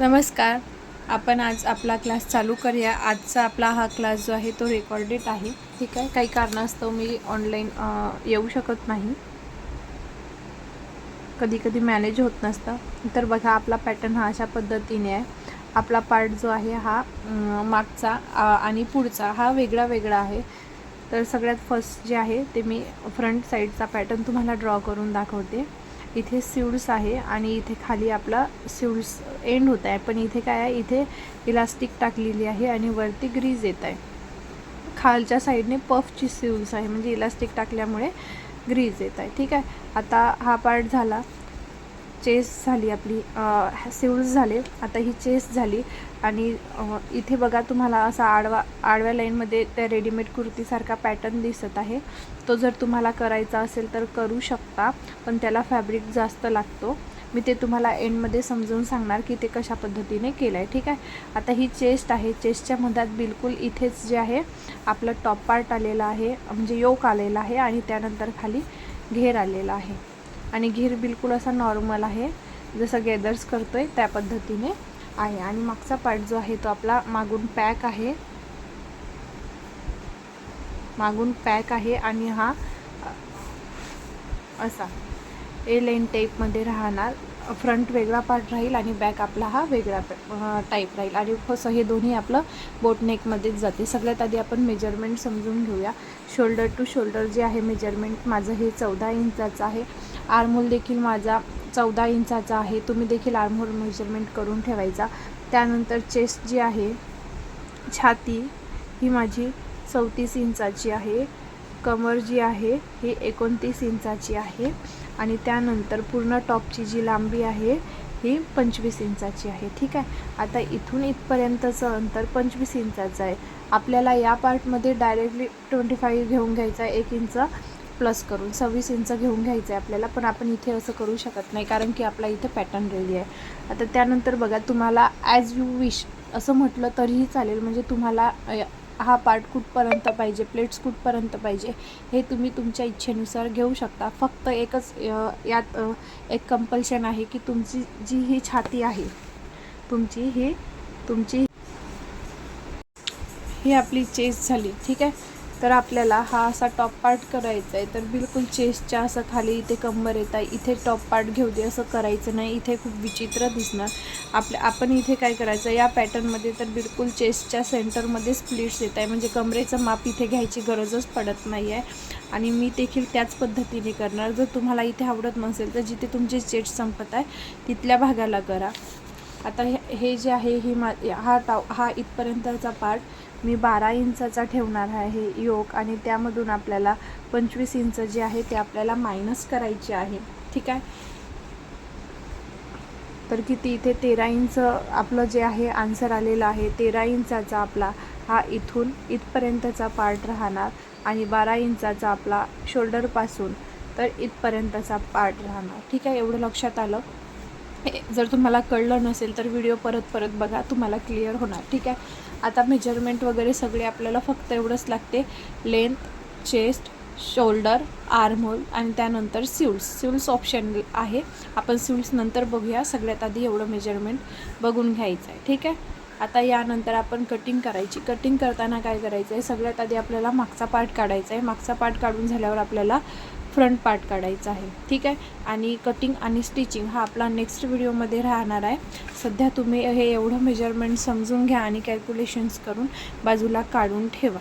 नमस्कार. आपण आज आपला क्लास चालू करूया. आजचा आपला हा क्लास जो आहे तो रेकॉर्डेड आहे. ठीक आहे? काही कारणास्तव मी ऑनलाईन येऊ शकत नाही. कधी कधी मॅनेज होत नसतं. तर बघा आपला पॅटर्न हा अशा पद्धतीने आहे. आपला पार्ट जो आहे हा मागचा आणि पुढचा हा वेगळा वेगळा आहे. तर सगळ्यात फर्स्ट जे आहे ते मी फ्रंट साईडचा पॅटर्न तुम्हाला ड्रॉ करून दाखवते. इथे सिवड्स आहे आणि इथे खाली आपला सिवड्स एंड होत आहे. पण इथे काय आहे? इथे इलास्टिक टाकलेली आहे आणि वरती ग्रीज येत आहे. खालच्या साईडने पफची सिवल्स आहे. म्हणजे इलास्टिक टाकल्यामुळे ग्रीज येत आहे. ठीक आहे? आता हा पार्ट झाला. चेस झाली आपली सिवल्स झाले आता ही चेस झाली. आणि इथे बघा तुम्हाला असा आडवा आडव्या लाईनमध्ये त्या रेडीमेड कुर्तीसारखा पॅटर्न दिसत आहे. तो जर तुम्हाला करायचा असेल तर करू शकता पण त्याला फॅब्रिक जास्त लागतो. मी ते तुम्हाला एंडमध्ये समजून सांगणार की ते कशा पद्धतीने केलं आहे ठीक आहे? आता ही चेस्ट आहे. चेस्टच्या मधात बिलकुल इथेच जे आहे आपलं टॉप पार्ट आलेला आहे म्हणजे योक आलेला आहे आणि त्यानंतर खाली घेर आलेला आहे. आणि घेर बिलकुल असा नॉर्मल आहे. जसं गेदर्स करतो आहे त्या पद्धतीने आहे. आणि मागचा पार्ट जो आहे तो आपला मागून पॅक आहे. मागून पॅक आहे आणि हा असा. ए लेन टाईपमध्ये राहणार. फ्रंट वेगळा पार्ट राहील आणि बॅक आपला हा वेगळा टाईप राहील. आणि कसं हे दोन्ही आपलं बोटनेकमध्येच जाते सगळ्यात आधी आपण मेजरमेंट समजून घेऊया. शोल्डर टू शोल्डर जे आहे मेजरमेंट माझं हे चौदा इंचाचं आहे. आर्मोल देखील माझा चौदा इंचाचा आहे. तुम्ही देखील आर्मोल मेजरमेंट करून ठेवायचा. त्यानंतर चेस्ट जी आहे छाती ही माझी चौतीस इंचाची आहे. कमर जी आहे ही एकोणतीस इंचाची आहे. आणि त्यानंतर पूर्ण टॉपची जी लांबी आहे ही पंचवीस इंचाची आहे. ठीक आहे? आता इथून इथपर्यंतचं अंतर पंचवीस इंचाचं आहे. आपल्याला या पार्टमध्ये डायरेक्टली ट्वेंटी फाईव्ह घेऊन घ्यायचा आहे. एक इंच प्लस करून सव्वीस इंच घेऊन घ्यायचं आहे आपल्याला पण आपण इथे असं करू शकत नाही कारण की आपला इथे पॅटर्न रेडी आहे. आता त्यानंतर बघा तुम्हाला ॲज यू विश असं म्हटलं तरीही चालेल. म्हणजे तुम्हाला हा पार्ट कुठपर्यंत पाहिजे प्लेट्स कुठपर्यंत पाहिजे हे तुम्ही तुमच्या इच्छेनुसार घेऊ शकता. फक्त एकच यात एक कंपल्शन आहे की तुमची जी ही छाती आहे तुमची ही तुमची ही आपली चेस्ट झाली ठीक आहे? तर आपल्याला हा असा टॉप पार्ट करायचा आहे तर बिलकुल चेस्टच्या असं खाली इथे कंबर येत आहे. इथे टॉप पार्ट घेऊ दे असं करायचं नाही. इथे खूप विचित्र दिसणार. आपल्या आपण इथे काय करायचं या पॅटर्नमध्ये तर बिलकुल चेस्टच्या सेंटरमध्ये स्प्लिट्स येत आहे. म्हणजे कमरेचं माप इथे घ्यायची गरजच पडत नाही आहे आणि मी देखील त्याच पद्धतीने करणार. जर तुम्हाला इथे आवडत नसेल तर जिथे तुमचे चेस्ट संपत आहे तिथल्या भागाला करा. आता हे हे जे आहे ही मा हा टाव हा इथपर्यंतचा पार्ट मी बारा इंचाचा ठेवणार आहे योक आणि त्यामधून आपल्याला पंचवीस इंच जे आहे ते आपल्याला मायनस करायचे आहे. ठीक आहे? तर किती? इथे तेरा इंच आपलं जे आहे आन्सर आलेलं आहे. तेरा इंचाचा आपला हा इथून इथपर्यंतचा पार्ट राहणार आणि बारा इंचाचा आपला शोल्डरपासून तर इथपर्यंतचा पार्ट राहणार. ठीक आहे? एवढं लक्षात आलं? जर तुम्हाला कळलं नसेल तर व्हिडिओ परत परत बघा तुम्हाला क्लिअर होणार. ठीक आहे? आता मेजरमेंट वगैरे सगळे आपल्याला फक्त एवढंच लागते. लेंथ चेस्ट शोल्डर आर्मोल आणि त्यानंतर सिल्स. सिल्स ऑप्शन आहे. आपण सिल्स नंतर बघूया. सगळ्यात आधी एवढं मेजरमेंट बघून घ्यायचं आहे. ठीक आहे? आता यानंतर आपण कटिंग करायची. कटिंग करताना काय करायचं आहे सगळ्यात आधी आपल्याला मागचा पार्ट काढायचा आहे. मागचा पार्ट काढून झाल्यावर आपल्याला फ्रंट पार्ट काढायचा आहे. ठीक आहे? आणि कटिंग आणि स्टिचिंग हा आपला नेक्स्ट व्हिडिओमध्ये राहणार आहे. सध्या तुम्ही हे एवढं मेजरमेंट समजून घ्या आणि कॅल्क्युलेशन्स करून बाजूला काढून ठेवा.